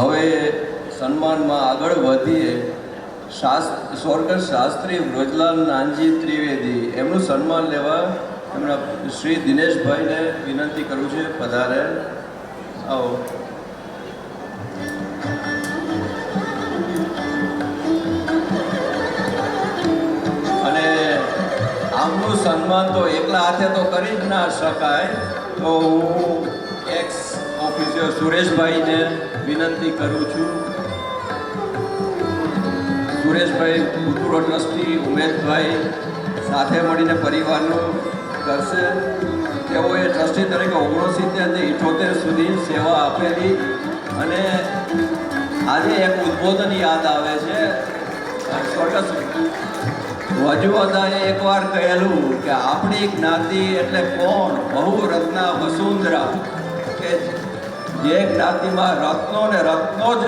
હવે સન્માનમાં આગળ વધીએ. સ્વર્ગસ્થ શાસ્ત્રી વ્રજલાલ નાનજી ત્રિવેદી. એમનું સન્માન લેવા એમના શ્રી દિનેશભાઈને વિનંતી કરું છે પધારે. આવો. અને આમનું સન્માન તો એકલા હાથે તો કરી જ ના શકાય. તો હું એક્સ ઓફિસર સુરેશભાઈને વિનંતી કરું છું. સુરેશભાઈ ભૂતપૂર્વ ટ્રસ્ટી ઉમેશભાઈ સાથે મળીને પરિવારનું કરશે. તેઓએ ટ્રસ્ટી તરીકે ઓગણસિત્તેરથી ઇઠોતેર સુધી સેવા આપેલી અને આજે એક ઉદ્બોધન યાદ આવે છે. સ્વર્ગસ્થ વજુવદાએ એકવાર કહેલું કે આપણી જ્ઞાતિ એટલે કોણ? બહુ રત્ના વસુંધરા કે જે જ્ઞાતિમાં રત્નો ને રત્નો જ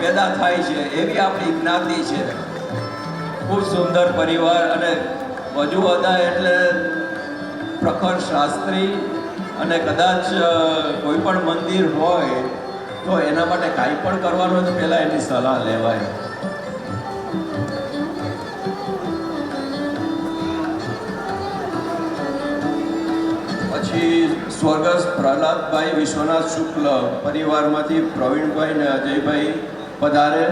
પેદા થાય છે, એવી આપણી જ્ઞાતિ છે. ખૂબ સુંદર પરિવાર અને વજુવદા એટલે પ્રખર શાસ્ત્રી અને કદાચ કોઈ પણ મંદિર હોય, તો એના માટે કાંઈ પણ કરવાનું તો પહેલાં એની સલાહ લેવાય. પછી સ્વર્ગસ્થ પ્રહલાદભાઈ વિશ્વનાથ શુક્લ પરિવારમાંથી પ્રવીણભાઈ ને અજયભાઈ પધારે.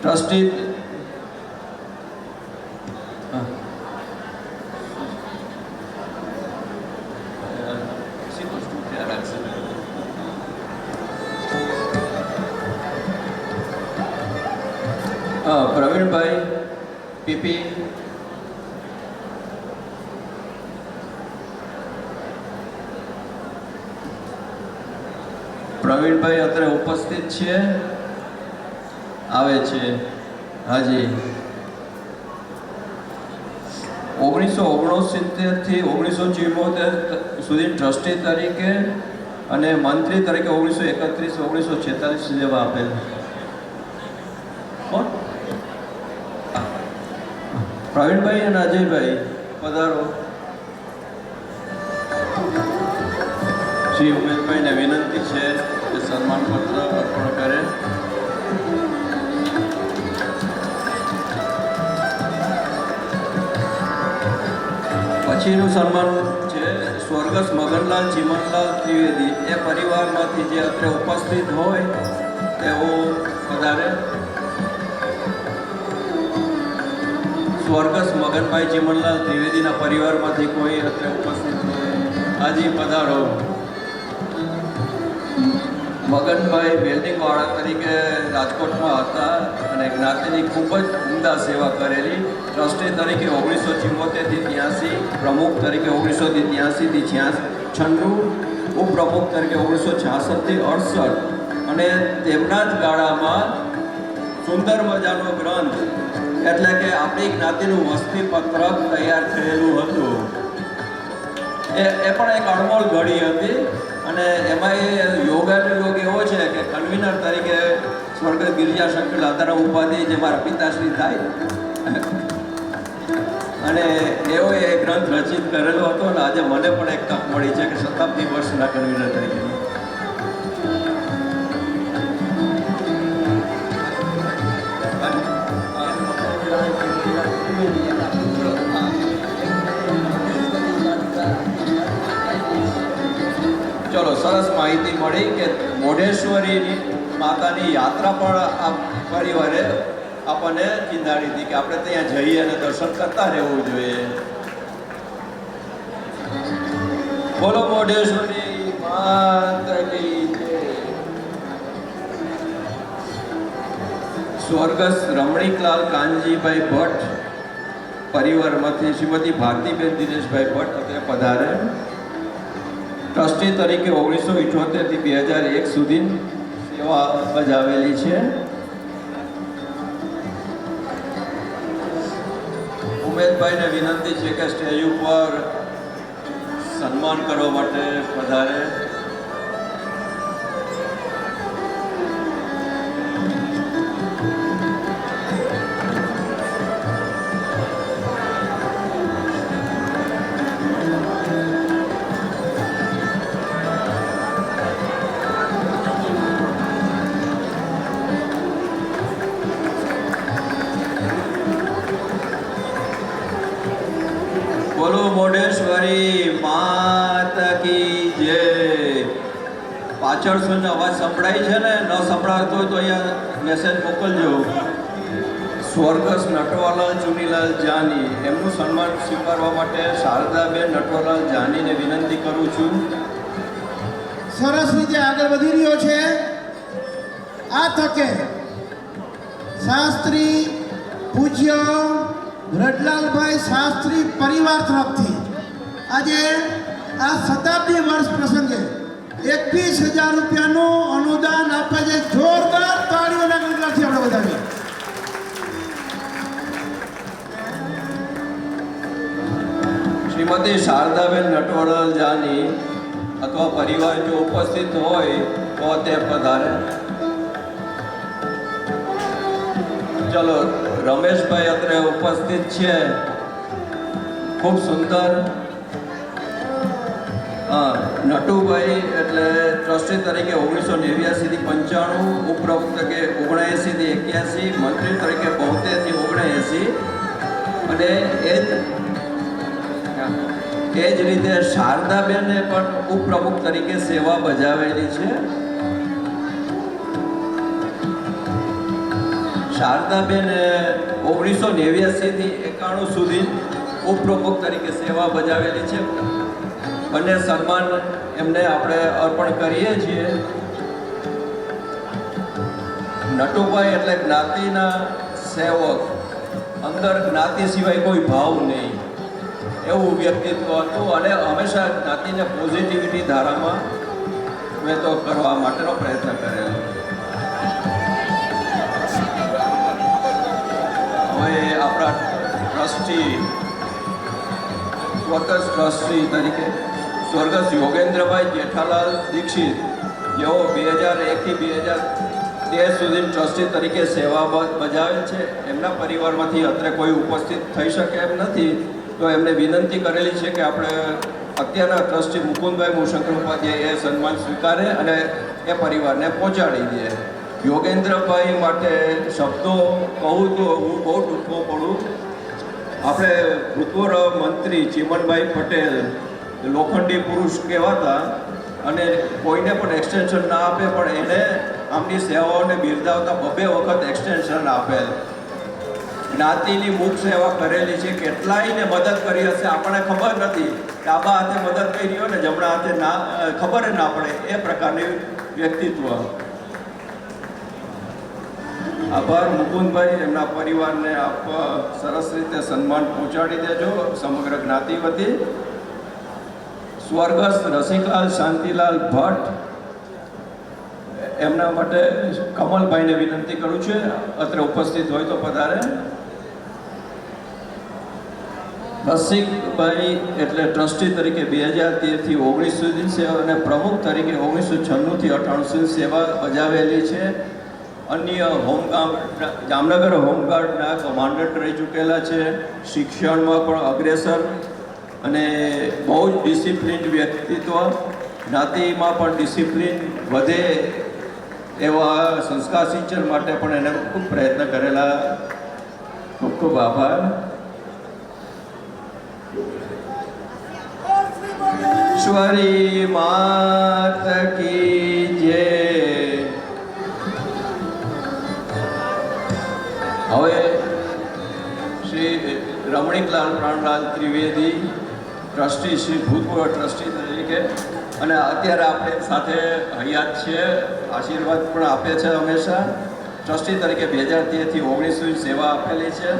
ટ્રસ્ટી પ્રવીણભાઈ પીપી પ્રવીણભાઈ અત્યારે ઉપસ્થિત છે. આવે છે. હાજી. ઓગણીસો ઓગણસિત્તેરથી ઓગણીસો ચુમ્મોતેર સુધી ટ્રસ્ટી તરીકે અને મંત્રી તરીકે ઓગણીસો એકત્રીસ, ઓગણીસો છેતાલીસ જેવા આપેલ. પ્રવીણભાઈ અને અજયભાઈ, પધારો. શ્રી ઉમેશભાઈને વિનંતી છે. સન્માનપત્ર અર્પણ કરે. પછીનું સન્માન છે સ્વર્ગસ્થ મગનલાલ ચીમનલાલ ત્રિવેદી. એ પરિવારમાંથી જે અત્રે ઉપસ્થિત હોય, તેઓ વધારે. સ્વર્ગસ્થ મગનભાઈ ચીમનલાલ ત્રિવેદીના પરિવારમાંથી કોઈ અત્રે ઉપસ્થિત હોય. આજે પધારો. મગનભાઈ વેલ્ડિંગવાળા તરીકે રાજકોટમાં હતા અને જ્ઞાતિની ખૂબ જ ઉમદા સેવા કરેલી. ટ્રસ્ટી તરીકે ઓગણીસો ચુમ્મોતેરથી ત્યાંસી, પ્રમુખ તરીકે ઓગણીસોથી ત્યાંસીથી છ્યાસી છન્નું, ઉપપ્રમુખ તરીકે ઓગણીસો છાસઠથી અડસઠ. અને તેમના જ ગાળામાં સુંદર મજાનો ગ્રંથ એટલે કે આપણી જ્ઞાતિનું વસ્તી પત્રક તૈયાર થયેલું હતું. એ એ પણ એક અણમોલ ઘડી હતી અને એમાં એ યોગાનો યોગ એવો છે કે કન્વીનર તરીકે સ્વર્ગત ગિરિજા શંકર લાતારામ ઉપાધિ જે મારા પિતાશ્રી થાય. અને એવો એ ગ્રંથ રચિત કરેલો હતો અને આજે મને પણ એક તક મળી છે કે શતાબ્દી વર્ષના કન્વીનર તરીકે. સરસ માહિતી મળી કે મોઢેશ્વરીની માતાની યાત્રા પણ આ પરિવારે આપણને ચિંતાડી હતી કે આપણે ત્યાં જઈએ અને દર્શન કરતા રહેવું જોઈએ બોલો મોઢેશ્વરી માતા કી જય. સ્વર્ગસ્થ રમણીકલાલ કાનજીભાઈ ભટ્ટ પરિવારમાંથી શ્રીમતી ભારતીબેન દિનેશભાઈ ભટ્ટ અત્યારે પધારે ટ્રસ્ટી તરીકે ઓગણીસો ઇઠોતેરથી બે હજાર એક સુધી સેવા બજાવેલી છે. ઉમેશભાઈને વિનંતી છે કે સ્ટેજ ઉપર સન્માન કરવા માટે વધારે પાછળ અવાજ સંભળાય છે ને, ન સંભળાતો હોય તો અહીંયા મેસેજ મોકલજો. સ્વર્ગસ્થ નટવાલાલ ચુનીલાલ જાની, એમનું સન્માન સ્વીકારવા માટે શારદાબેન નટવાલાલ જાનીને વિનંતી કરું છું. સરસ રીતે આગળ વધી રહ્યો છે. આ તકે શાસ્ત્રી પૂજ્ય રડલાલભાઈ શાસ્ત્રી પરિવાર તરફથી આજે આ શતાબ્દી વર્ષ પ્રસંગે એકવીસ હજાર રૂપિયાનું અનુદાન આપે છે. જોરદાર તાળીઓના ગણગણથી આપણે બધાને શ્રીમતી શારદાબેન નટવરલ જાની અથવા પરિવાર જો ઉપસ્થિત હોય તો તે પધારે. ચલો, રમેશભાઈ અત્રે ઉપસ્થિત છે. ખૂબ સુંદર નટુભાઈ એટલે ટ્રસ્ટી તરીકે ઓગણીસો નેવ્યાસીથી પંચાણું ઉપપ્રમુખ તરીકે ઓગણએંસીથી એક્યાસી, મંત્રી તરીકે બોતેરથી ઓગણએંસી. અને એ જ એ જ રીતે શારદાબેને પણ ઉપપ્રમુખ તરીકે સેવા બજાવેલી છે. શારદાબેન ઓગણીસો નેવ્યાસીથી એકાણું સુધી ઉપપ્રમુખ તરીકે સેવા બજાવેલી છે. બંને સન્માન એમને આપણે અર્પણ કરીએ છીએ. નટુભાઈ એટલે જ્ઞાતિના સેવક. અંદર જ્ઞાતિ સિવાય કોઈ ભાવ નહીં. એવું વ્યક્તિત્વ હતું અને હંમેશા જ્ઞાતિને પોઝિટિવિટી ધારામાં મેં તો કરવા માટેનો પ્રયત્ન કરેલો. હવે આપણા ટ્રસ્ટી સ્વતંત્ર ટ્રસ્ટી તરીકે સ્વર્ગસ્થ યોગેન્દ્રભાઈ જેઠાલાલ દીક્ષિત, જેઓ બે હજાર એકથી બે હજાર તેર સુધી ટ્રસ્ટી તરીકે સેવા બજાવે છે. એમના પરિવારમાંથી અત્રે કોઈ ઉપસ્થિત થઈ શકે એમ નથી. તો એમને વિનંતી કરેલી છે કે આપણે અત્યારના ટ્રસ્ટી મુકુંદભાઈ મુશંકર ઉપાધ્યાય એ સન્માન સ્વીકારે અને એ પરિવારને પહોંચાડી દે. યોગેન્દ્રભાઈ માટે શબ્દો કહું તો હું બહુ ટૂંકો પડું આપણે ભૂતપૂર્વ મંત્રી ચીમનભાઈ પટેલ લોખંડી પુરુષ કહેવાતા અને કોઈને પણ એક્સટેન્શન ના આપે, પણ એને આમની સેવાઓને બિરદાવતા બબે વખત એક્સટેન્શન આપેલ જ્ઞાતિની મુખ સેવા કરેલી છે, કેટલાયને મદદ કરી હશે આપણને ખબર નથી. ડાબા હાથે મદદ કરી હોય ને જમણા હાથે ના ખબર ના પડે, એ પ્રકારની વ્યક્તિત્વ. આભાર, મુકુંદભાઈ, એમના પરિવારને આપ સરસ રીતે સન્માન પહોંચાડી દેજો, સમગ્ર જ્ઞાતિ વતી સ્વર્ગસ્થ રસિકલાલ શાંતિલાલ ભટ્ટ, એમના માટે કમલભાઈને વિનંતી કરું છું, અત્રે ઉપસ્થિત હોય તો પધારે. રસિકભાઈ એટલે ટ્રસ્ટી તરીકે બે હજાર તેરથી ઓગણીસ સુધી સેવા અને પ્રમુખ તરીકે ઓગણીસો છન્નુંથી અઠાણું સુધી સેવા બજાવેલી છે. અન્ય હોમગાર્ડ જામનગર હોમગાર્ડના કમાન્ડન્ટ રહી ચૂકેલા છે. શિક્ષણમાં પણ અગ્રેસર અને બહુ જ ડિસિપ્લિન વ્યક્તિત્વ, જ્ઞાતિમાં પણ ડિસિપ્લિન વધે એવા સંસ્કાર સિંચન માટે પણ એને ખૂબ પ્રયત્ન કરેલા. ખૂબ ખૂબ આભાર. ઈશ્વરી માત કી જે હવે શ્રી રમણીકલાલ પ્રાણલાલ ત્રિવેદી ટ્રસ્ટી શ્રી ભૂતપૂર્વ ટ્રસ્ટી તરીકે. અને અત્યારે આપણે સાથે હયાત છીએ આશીર્વાદ પણ આપે છે હંમેશા. ટ્રસ્ટી તરીકે બે હજાર તેરથી ઓગણીસ સેવા આપેલી છે.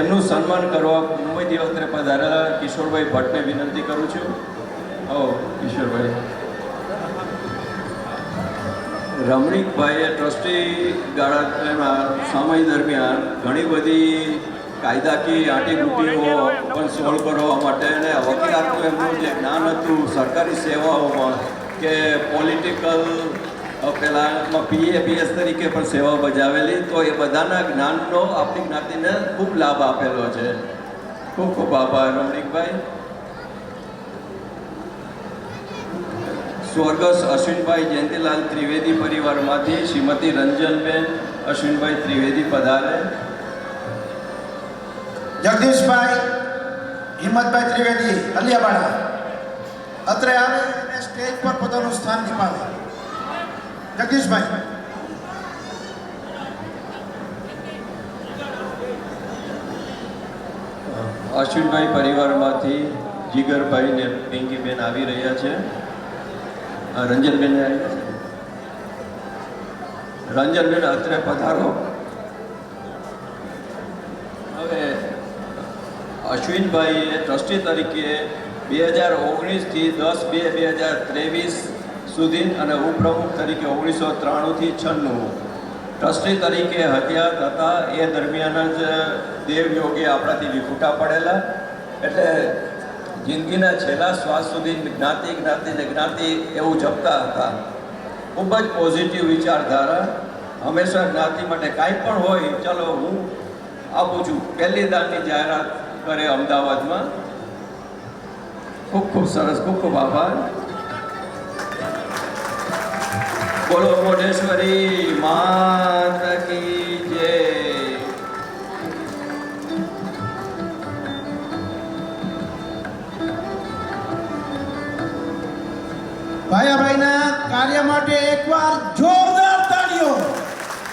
એમનું સન્માન કરવા મુંબઈ અત્રે પધારેલા કિશોરભાઈ ભટ્ટને વિનંતી કરું છું. ઓ કિશોરભાઈ. રમણીકભાઈએ ટ્રસ્ટી ગાળાના સમય દરમિયાન ઘણી બધી કાયદાકીય આંટીઘૂંટીઓ પણ સોલ્વ કરવા માટે અને વકીલાતનું એમનું જે જ્ઞાન હતું, સરકારી સેવાઓમાં કે પોલિટિકલ પહેલાં પીએપીએસ તરીકે પણ સેવા બજાવેલી, તો એ બધાના જ્ઞાનનો આપણી જ્ઞાતિને ખૂબ લાભ આપેલો છે. ખૂબ ખૂબ આભાર રમણીકભાઈ સ્વર્ગસ્થ અશ્વિનભાઈ જયંતિલાલ ત્રિવેદી પરિવારમાંથી શ્રીમતી રંજનબેન અશ્વિનભાઈ ત્રિવેદી પધારે. જગદીશભાઈ, હિંમતભાઈ ત્રિવેદી અલિયાબાડા અત્રે આવે અને સ્ટેજ પર પોતાનું સ્થાન નિભાવે. જગદીશભાઈ. અશ્વિનભાઈ પરિવારમાંથી જીગરભાઈ ને પિંકીબેન આવી રહ્યા છે. રંજનબેન રંજનબેન અત્રે પધારો. હવે અશ્વિનભાઈએ ટ્રસ્ટી તરીકે બે હજાર ઓગણીસથી દસ બે બે હજાર ત્રેવીસ સુધી અને ઉપપ્રમુખ તરીકે ઓગણીસો ત્રાણુંથી છન્નું ટ્રસ્ટી તરીકે હત્યા હતા એ દરમિયાન જ દેવયોગી આપણાથી વિખૂટા પડેલા. એટલે જિંદગીના છેલ્લા શ્વાસ સુધી જ્ઞાતિ જ્ઞાતિ ને જ્ઞાતિ એવું જપતા હતા. ખૂબ જ પોઝિટિવ વિચારધારા. હંમેશા જ્ઞાતિ માટે કાંઈ પણ હોય, ચલો હું આપું છું. પહેલી દાનની જાહેરાત કરે અમદાવાદમાં. ખૂબ ખૂબ સરસ, ખૂબ ખૂબ આભાર. બોલો, મોઢેશ્વરી માત કી જય. ભાયાભાઈના કાર્ય માટે એકવાર જોરદાર તાળીઓ.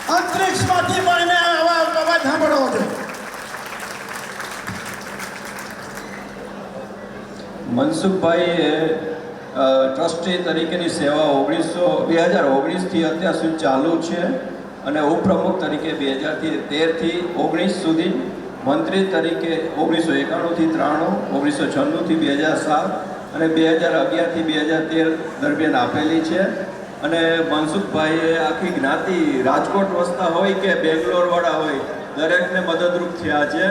અંતરિક્ષમાંથી એને આવા અવાજ સાંભળવો છે મનસુખભાઈએ ટ્રસ્ટી તરીકેની સેવા ઓગણીસો બે હજાર ઓગણીસથી અત્યાર સુધી ચાલુ છે અને ઉપપ્રમુખ તરીકે બે હજારથી તેરથી ઓગણીસ સુધી, મંત્રી તરીકે ઓગણીસો એકાણુંથી ત્રાણું, ઓગણીસો છન્નુંથી બે હજાર સાત અને બે હજાર અગિયારથી બે હજાર તેર દરમિયાન આપેલી છે. અને મનસુખભાઈએ આખી જ્ઞાતિ રાજકોટ વસતા હોય કે બેંગ્લોરવાળા હોય, દરેકને મદદરૂપ થયા છે.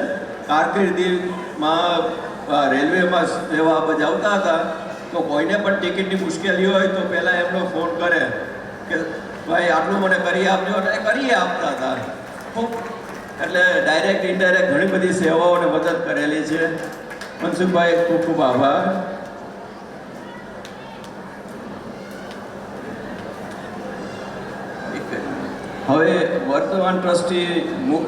કારકિર્દીમાં રેલવેમાં સેવા બજાવતા હતા, તો કોઈને પણ ટિકિટની મુશ્કેલી હોય તો પહેલાં એમનો ફોન કરે કે, ભાઈ, આટલું મને કરી આપજો. એટલે કરી આપતા હતા. એટલે ડાયરેક્ટ ઇનડાયરેક્ટ ઘણી બધી સેવાઓને મદદ કરેલી છે. મનસુખભાઈ, ખૂબ ખૂબ આભાર. હવે વર્તમાન ટ્રસ્ટી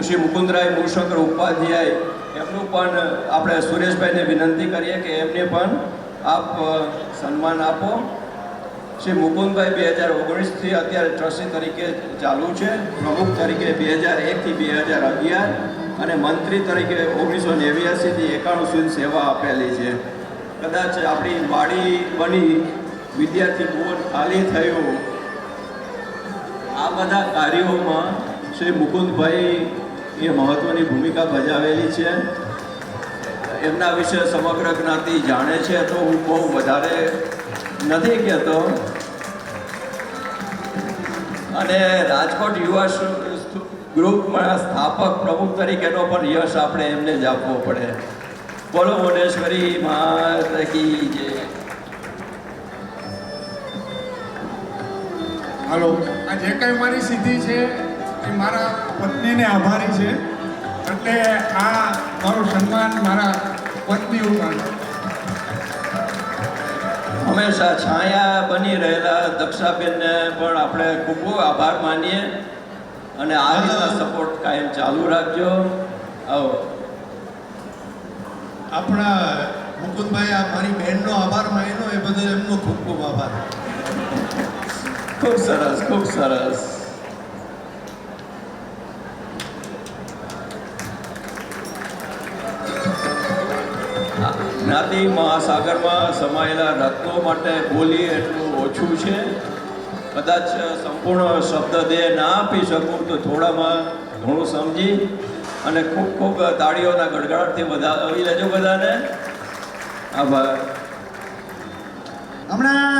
શ્રી મુકુંદરાય મૂળશંકર ઉપાધ્યાય એમનું પણ આપણે સુરેશભાઈને વિનંતી કરીએ કે એમને પણ આપ સન્માન આપો. શ્રી મુકુંદભાઈ બે હજાર ઓગણીસથી અત્યારે ટ્રસ્ટી તરીકે ચાલુ છે. પ્રમુખ તરીકે બે હજાર એકથી બે હજાર અગિયાર અને મંત્રી તરીકે ઓગણીસો નેવ્યાસીથી એકાણું સુધી સેવા આપેલી છે. કદાચ આપણી વાડી બની, વિદ્યાર્થી ભુવન ખાલી થયું. આ બધા કાર્યોમાં શ્રી મુકુંદભાઈ એ મહત્વની ભૂમિકા ભજાવેલી છે. એમના વિશે સમગ્ર જ્ઞાતિ જાણે છે, તો હું બહુ વધારે નથી કહેતો. અને રાજકોટ યુવા ગ્રુપમાં સ્થાપક પ્રમુખ તરીકેનો પણ યશ આપણે એમને જ આપવો પડે. બોલો મોઢેશ્વરી માત કી જય. હાલો, આ જે કંઈ મારી સિદ્ધિ છે એ મારા પત્નીને આભારી છે. એટલે આ મારું સન્માન મારા પત્ની ઉપર. હંમેશા છાયા બની રહેલા દક્ષાબેનને પણ આપણે ખૂબ ખૂબ આભાર માનીએ. અને આ રીતના સપોર્ટ કાયમ ચાલુ રાખજો. આવો. આપણા મુકુદભાઈ આ મારી બહેનનો આભાર માન્યો એ બદલ એમનો ખૂબ ખૂબ આભાર. ખૂબ સરસ ખૂબ સરસ. જ્ઞાતિ મહાસાગરમાં સમાયેલા રત્નો માટે બોલી એટલું ઓછું છે. કદાચ સંપૂર્ણ શબ્દ દે ના આપી શકું તો થોડામાં ઘણું સમજી અને ખૂબ ખૂબ તાળીઓના ગડગડાટથી બધા આવી લેજો બધાને. આભાર. હમણાં